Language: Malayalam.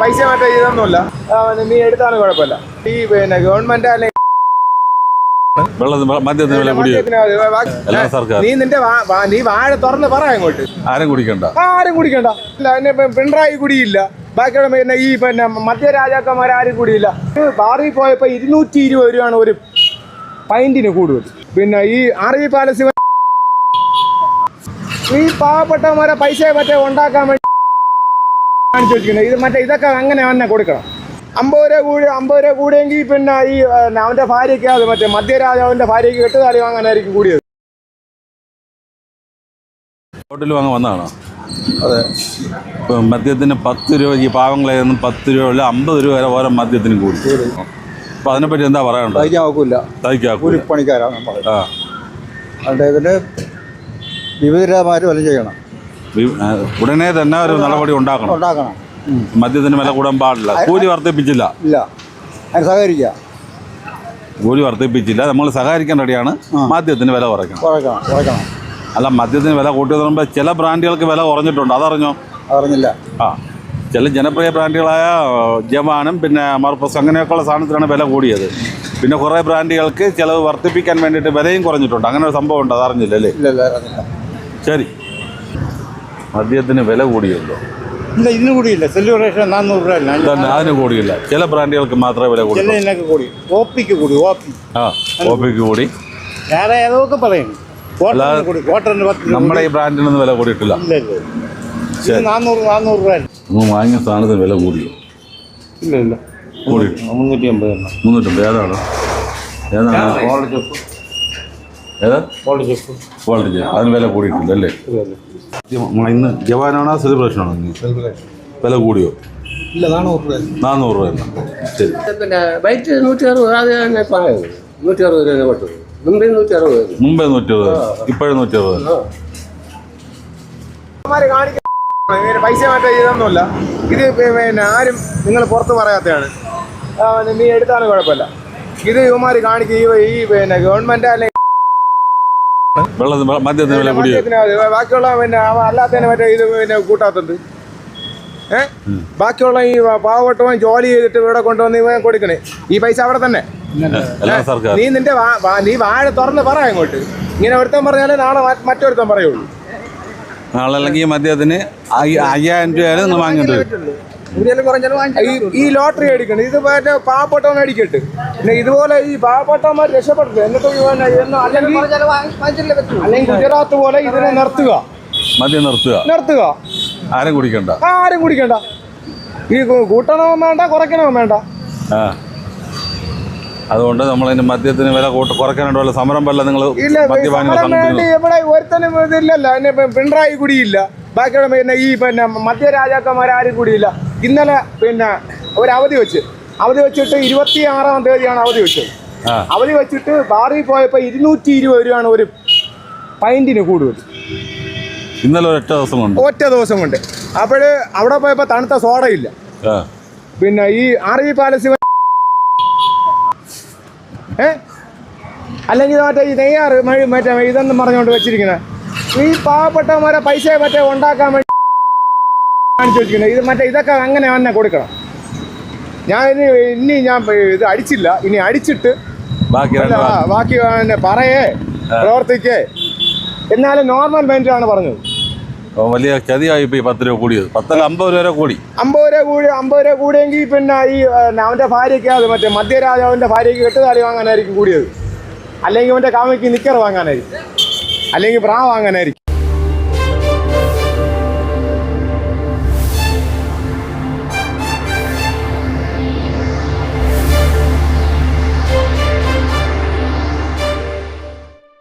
പൈസ മാറ്റം ചെയ്തൊന്നുമില്ല നീ എടുത്താലും കുഴപ്പമില്ല. ഈ പിന്നെ ഗവൺമെന്റ് അല്ലെങ്കിൽ വെ- മദ്യത്തിന് വില സർക്കാർ നീ നിന്റെ വാ- വാ- നീ വാഴ തുറന്ന് പറ അങ്ങോട്ട്. ആരും കുടിക്കണ്ട. ആരും കുടിക്കണ്ട. ഇല്ല പിണറായി കുടിയില്ല. ബാക്കിയുള്ള പിന്നെ ഈ പിന്നെ മധ്യ രാജാക്കന്മാർ ആരും കുടിയില്ല. ബാറി ബാറിൽ പോയപ്പോ ഇരുന്നൂറ്റി ഇരുപത് രൂപയാണ് ഒരു പൈന്റിന് കൂടുതൽ. പിന്നെ ഈ ആർവി പാലസ് ഈ പാവപ്പെട്ടവന്മാരെ പൈസ മറ്റേ ഉണ്ടാക്കാൻ കാണിച്ചു വെച്ചിരിക്കുന്നത് ഇത് മറ്റേ ഇതൊക്കെ അങ്ങനെ തന്നെ കൊടുക്കണം. അമ്പത് രൂപ കൂടി അമ്പത് രൂപ കൂടിയെങ്കിൽ പിന്നെ ഈ അവന്റെ ഭാര്യയ്ക്ക് അത് മറ്റേ മധ്യരാജാവിന്റെ ഭാര്യയ്ക്ക് കെട്ടുതാലി വാങ്ങാനായിരിക്കും കൂടിയത്. ഹോട്ടലിൽ വാങ്ങാൻ വന്നതാണോ? അതെ. ഇപ്പം മദ്യത്തിന് പത്ത് രൂപ ഈ പാവങ്ങളെ ഒന്നും പത്ത് രൂപ അല്ല അമ്പത് രൂപ വരെ ഓരോ മദ്യത്തിന് കൂടി. അപ്പം അതിനെപ്പറ്റി എന്താ പറയാനുള്ളത്? തയ്ക്കാക്കൂല കൂലിപ്പണിക്കാരാണ് നമ്മൾ ആ. അതിന്റെ ഇതിന് വിവിധമാര് വല്ലതും ചെയ്യണം. ഉടനെ തന്നെ ഒരു നടപടി ഉണ്ടാക്കണം. ഉണ്ടാക്കണം. മദ്യത്തിന് വില കൂടാൻ പാടില്ല. കൂലി വർദ്ധിപ്പിച്ചില്ല. ഇല്ല. സഹകരിക്കുക കൂലി വർദ്ധിപ്പിച്ചില്ല. നമ്മൾ സഹകരിക്കാൻ റെഡിയാണ്. മദ്യത്തിന് വില കുറയ്ക്കണം. കുറയ്ക്കണം കുറയ്ക്കണം. അല്ല മദ്യത്തിന് വില കൂട്ടി പറയുമ്പോൾ ചില ബ്രാൻഡുകൾക്ക് വില കുറഞ്ഞിട്ടുണ്ട്. അതറിഞ്ഞോ? അറിഞ്ഞില്ല ആ. ചില ജനപ്രിയ ബ്രാൻഡുകളായ ജവാനും പിന്നെ മർപ്പസ് അങ്ങനെയൊക്കെയുള്ള സാധനത്തിനാണ് വില കൂടിയത്. പിന്നെ കുറേ ബ്രാൻഡുകൾക്ക് ചിലവ് വർദ്ധിപ്പിക്കാൻ വേണ്ടിയിട്ട് വിലയും കുറഞ്ഞിട്ടുണ്ട്. അങ്ങനെ ഒരു സംഭവം ഉണ്ട് അതറിഞ്ഞില്ല അല്ലേ ഇല്ല ഇല്ല ശരി. മദ്യത്തിന് വില കൂടിയല്ലോ. ഇല്ല ഇതിന് കൂടിയില്ല. സെലിബ്രേഷൻ നാനൂറ് രൂപ അല്ല. തന്നെ അതിന് കൂടിയില്ല. ചില ബ്രാൻഡുകൾക്ക് മാത്രമേ വില ചില കൂടി ഇതിനൊക്കെ കൂടി. ഓപ്പിക്ക് കൂടി ഓപ്പി ആ കൂടി. വേറെ ഏതൊക്കെ പറയും? ക്വാർട്ടറിന് അല്ലാതെ കൂടി ക്വാർട്ടറിന് പത്ത് നമ്മുടെ ഈ ബ്രാൻഡിനൊന്നും വില കൂടിയിട്ടില്ല. ഇല്ല ഇല്ല ഇത് നാനൂറ് നാനൂറ് രൂപ അല്ല. നമ്മൾ വാങ്ങിയ സാധനത്തിന് വില കൂടിയോ? ഇല്ല ഇല്ല. മുന്നൂറ്റി അമ്പത് എണ്ണം. മുന്നൂറ്റമ്പത്. ഏതാണ്? ഏതാണ്? ഏതാ? അതിന് വില കൂടിയിട്ടുണ്ട് അല്ലേ? ഇന്ന് ജവാനാണോ സെലിബ്രേഷനാണോ ഇന്ന്? വില കൂടിയോ? ഇല്ല നാനൂറ് രൂപ. ശരി. പിന്നെ വൈറ്റ് നൂറ്റി അറുപത് അത് തന്നെ പറയുന്നത് നൂറ്റി അറുപത് രൂപ കൊട്ടു മുമ്പേ നൂറ്റി അറുപത് മുമ്പേ നൂറ്റി അറുപത് ഇപ്പോഴും നൂറ്റി അറുപത് പൈസ മറ്റേ ഇത് പിന്നെ ആരും നിങ്ങൾ പുറത്ത് പറയാത്തതാണ് നീ എടുത്താലും കുഴപ്പമില്ല. ഇത് ഇവന്മാർ കാണിക്കുക ഈ ഈ പിന്നെ ഗവൺമെന്റ് അല്ലെങ്കിൽ വെള്ളത്തിന് മദ്യത്തിന് വില അത് ബാക്കിയുള്ള പിന്നെ അല്ലാത്തതിന് മറ്റേ ഇത് പിന്നെ കൂട്ടാത്തുണ്ട്. ഏഹ് ബാക്കിയുള്ള ഈ പാവപ്പെട്ടവൻ ജോലി ചെയ്തിട്ട് ഇവിടെ കൊണ്ടുവന്ന് ഇവൻ കൊടുക്കണേ. ഈ പൈസ അവിടെ തന്നെ. നീ നിന്റെ നീ വാഴ തുറന്ന് പറ അങ്ങോട്ട്. ഇങ്ങനെ ഒരുത്തൻ പറഞ്ഞാലേ നാളെ മറ്റൊരുത്തൻ പറയുള്ളൂ. നാളെ അല്ലെങ്കിൽ ഈ മദ്യത്തിന് അയ്യ- അയ്യായിരം രൂപയായാലും നിങ്ങൾ വാങ്ങേണ്ടി വരും. ഈ- ഈ ലോട്ടറി അടിക്കണം. ഇത് മറ്റേ പാവപ്പെട്ടവൻ അടിക്കട്ടെ. പിന്നെ ഇതുപോലെ ഈ പാവപ്പെട്ടവന്മാർ രക്ഷപ്പെടുത്തുക എന്നിട്ട് അല്ലെങ്കിൽ അല്ലെങ്കിൽ ഗുജറാത്ത് പോലെ ഇതിനെ നിർത്തുക. മദ്യം നിർത്തുക. നിർത്തുക. ആരും കുടിക്കണ്ട. ആരും കുടിക്കണ്ട. ഈ കൂട്ടണവും വേണ്ട കുറയ്ക്കണവും വേണ്ട. ആ. അതുകൊണ്ട് നമ്മൾ ഇതിന് മദ്യത്തിന് വില കൂട്ട കുറയ്ക്കാനായിട്ട് വല്ല സമരം വല്ല നിങ്ങൾ? ഇവിടെ ഒരുത്തനും ഇതില്ലല്ലോ പിണറായി കുടിയില്ല. ബാക്കിയുള്ള പിന്നെ ഈ പിന്നെ മദ്യരാജാക്കന്മാർ ആരും കുടിയില്ല. ഇന്നലെ പിന്നെ ഒരു അവധി വെച്ച്. അവധി വെച്ചിട്ട് ഇരുപത്തി ആറാം തീയതിയാണ് അവധി വെച്ചത്. അവധി വെച്ചിട്ട് ബാറിൽ പോയപ്പോൾ ഇരുന്നൂറ്റി ഇരുപത് രൂപയാണ് ഒരു പൈന്റിന് കൂടുതൽ. ഇന്നലെ ഒറ്റ ദിവസം കൊണ്ട്. ഒറ്റ ദിവസം കൊണ്ട്. അപ്പോൾ അവിടെ പോയപ്പോൾ തണുത്ത സോഡയില്ല. പിന്നെ ഈ ആർ വി പാലസ് ഏ? അല്ലെങ്കിൽ മറ്റേ ഈ നെയ്യാറ് മഴ- മറ്റേ ഇതെന്ന് പറഞ്ഞുകൊണ്ട് വെച്ചിരിക്കുന്നത് ഈ പാവപ്പെട്ടവന്മാരെ പൈസ മറ്റേ ഉണ്ടാക്കാൻ വേണ്ടി കാണിച്ചു വെച്ചിരിക്കുന്നത്. ഇത് മറ്റേ ഇതൊക്കെ അങ്ങനെ തന്നെ കൊടുക്കണം. ഞാൻ ഇനി ഇനി ഞാൻ ഇത് അടിച്ചില്ല. ഇനി അടിച്ചിട്ട് ബാക്കി അല്ല, രണ്ട് ആ, ബാക്കി പിന്നെ പറയേ പ്രവർത്തിക്കേ. എന്നാലും നോർമൽ ബെഞ്ചാണ് പറഞ്ഞത്. വലിയ ചതിയായി പത്ത് രൂപ കൂടിയത്. പത്തല്ല അമ്പത് രൂപ വരെ കൂടി. അമ്പത് രൂപ കൂടി അമ്പത് രൂപ കൂടിയെങ്കിൽ പിന്നെ ഈ അവന്റെ ഭാര്യയ്ക്ക് അത് മറ്റേ മധ്യരാജാവിന്റെ ഭാര്യയ്ക്ക് കെട്ടുതാടി വാങ്ങാനായിരിക്കും കൂടിയത്. അല്ലെങ്കിൽ അവന്റെ കാമയ്ക്ക് നിക്കർ വാങ്ങാനായിരിക്കും. അല്ലെങ്കിൽ പ്രാവ് വാങ്ങാനായിരിക്കും.